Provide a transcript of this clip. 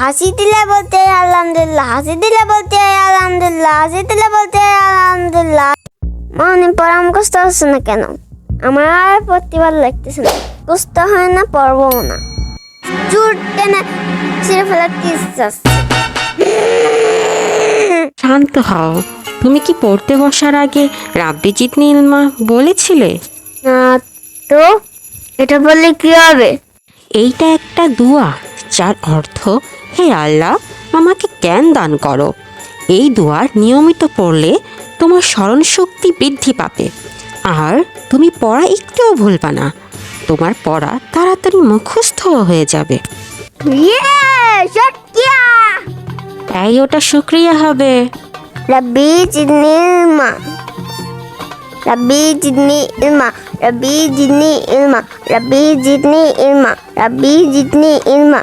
হাসি দিলে বলতে আলহামদুলিল্লাহ হাসি দিলে বলতে আলহামদুলিল্লাহ হাসি দিলে বলতে আলহামদুলিল্লাহ। মনে পড়া মুখস্থ হচ্ছে না কেন? আমার আর ভালো লাগতেছে না। মুখস্থ হয় না পড়ব না। চুর টেনে ছিঁড়ে ফেলার কি ইচ্ছা আছে। শান্ত হও। তুমি কি পড়তে বসার আগে রাব্বি জিতনি ইলমা বলেছিলে? না তো এটা বললে কি হবে? এইটা একটা দোয়া যার অর্থ হে আল্লাহ আমাকে জ্ঞান দান করো। এই দোয়া নিয়মিত পড়লে তোমার স্মরণ শক্তি বৃদ্ধি পাবে। আর তুমি পড়া একটুও ভুলবা না তোমার পড়া তাড়াতাড়ি মুখস্থ হয়ে যাবে। ইয়ে তাই ওটা শুক্রিয়া হবে। রব্বি জিদনি ইলমা রব্বি জিদনি ইলমা রব্বি জিদনি ইলমা রব্বি জিদনি ইলমা রব্বি জিদনি ইলমা